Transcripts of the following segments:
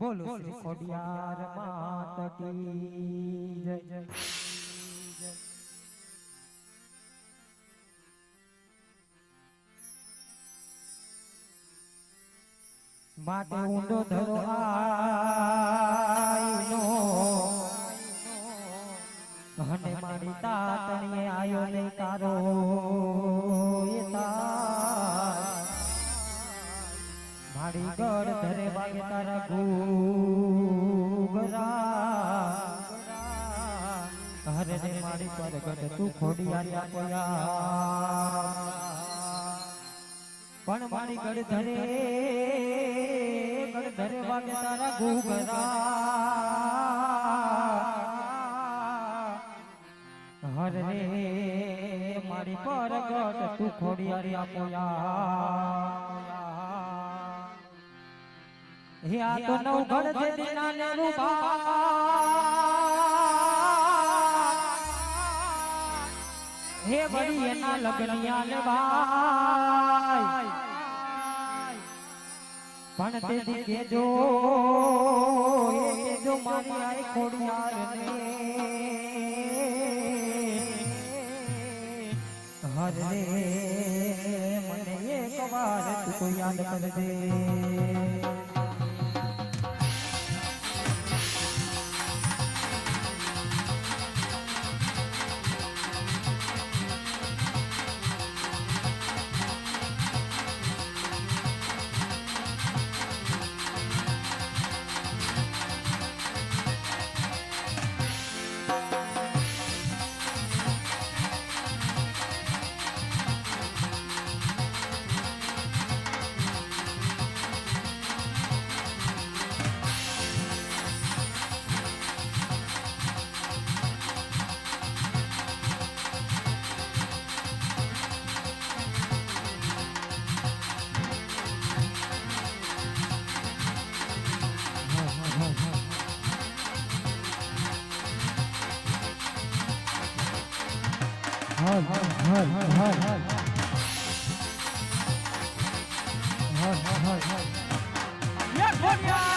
બોલો શ્રી ખોડિયાર માત કી જય. માટે ઊંડો ધરો આયનો. અને મારી તાતણીએ આયો નહીં તારો એ તાર. મારી ગઢ ધરે વાગે તારા ગુગરા હરે રે મારી પર ગઢ તું ખોડિયા પોયા પણ મારી ગઢ ધરે ગઢ ધરે વાગે તારા ગુગરા હરે રે, મારી પર ગઢ તું ખોડિયા પોયા હે તો નવ છે દીના ને રૂપા હે બડી એના લગનિયા ને ભાઈ પણ તે દી કેજો એ કેજો મારી આઈ ખોડિયાર ને. હરે મને એક વાર તું તો યાદ કરજે. Yeah, yeah.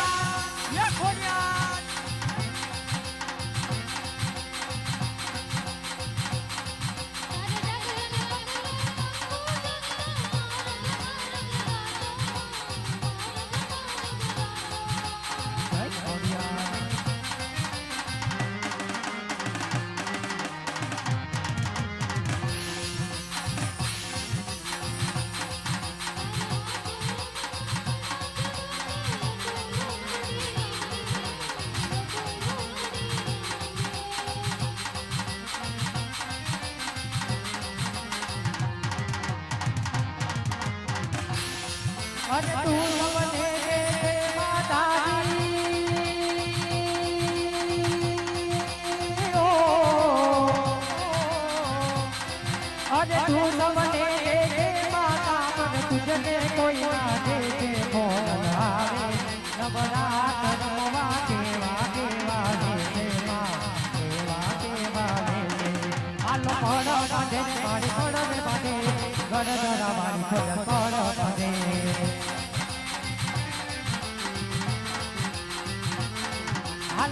અરે તું મને માતા મને તુજને કોઈ ના દે.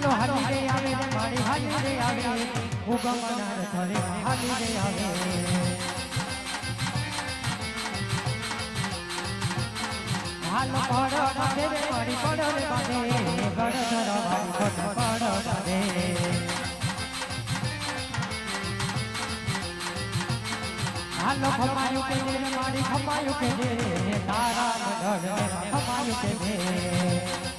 હાલો હાલી રે આવે મારી હાલી રે આવે ઉગમનાર થરે હાલી રે આવે. હાલ, પડો રે મારી પડો, રે બાંધે ગડધરા મારી પડ, પડો રે. હાલો, ખમાયું કે મારી ખમાયું કે તારા મઢ ખમાયું કે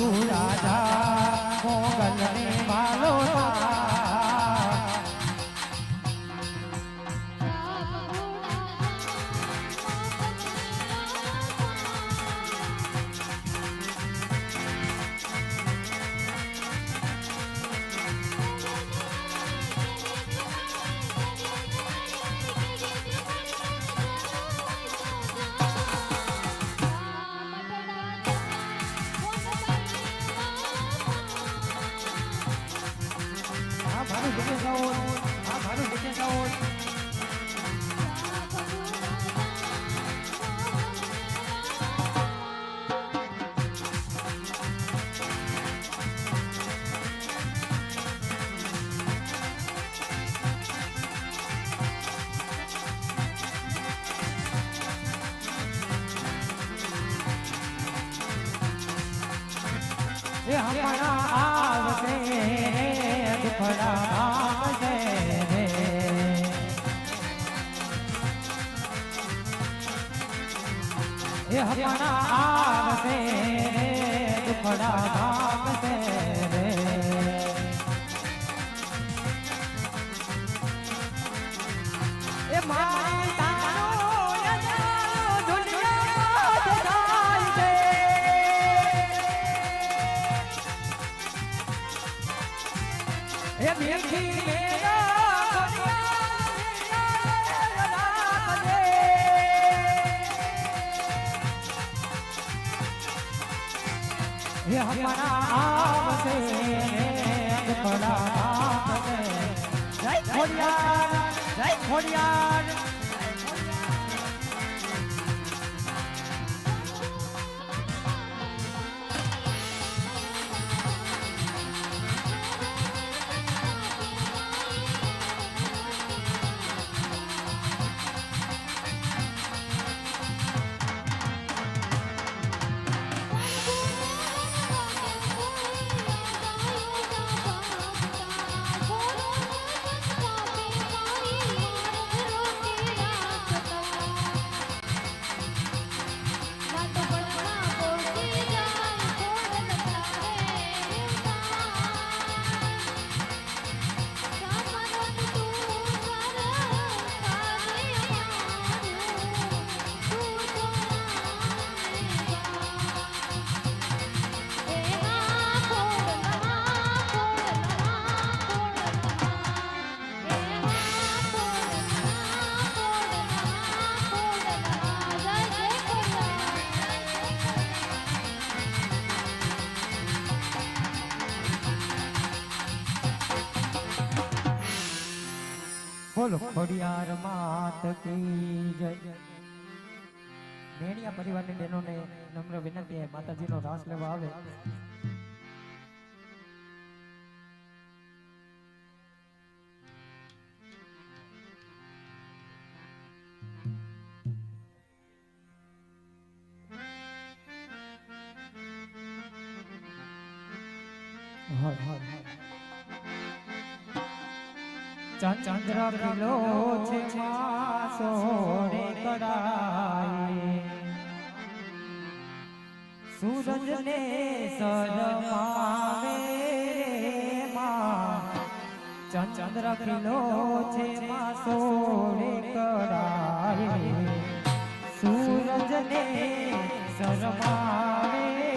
ભગુ રાજા મોગલ ને મારો હમણાં આવશે દુખડા આવશે રે. આવશે જય ખોડિયાર જય ખોડિયાર. બોલો ખોડિયાર માત કી જય. મેણિયા પરિવારની બહેનોને નમ્ર વિનંતી માતાજીનો રાસ લેવા આવે. હર હર હર ચંદ્ર કિલો છે સોડે કડાય સૂરજ ને માં ચંદ્ર કિલો છે સોડે કડાય સૂરજ ને શરમાવે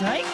જય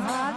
heart.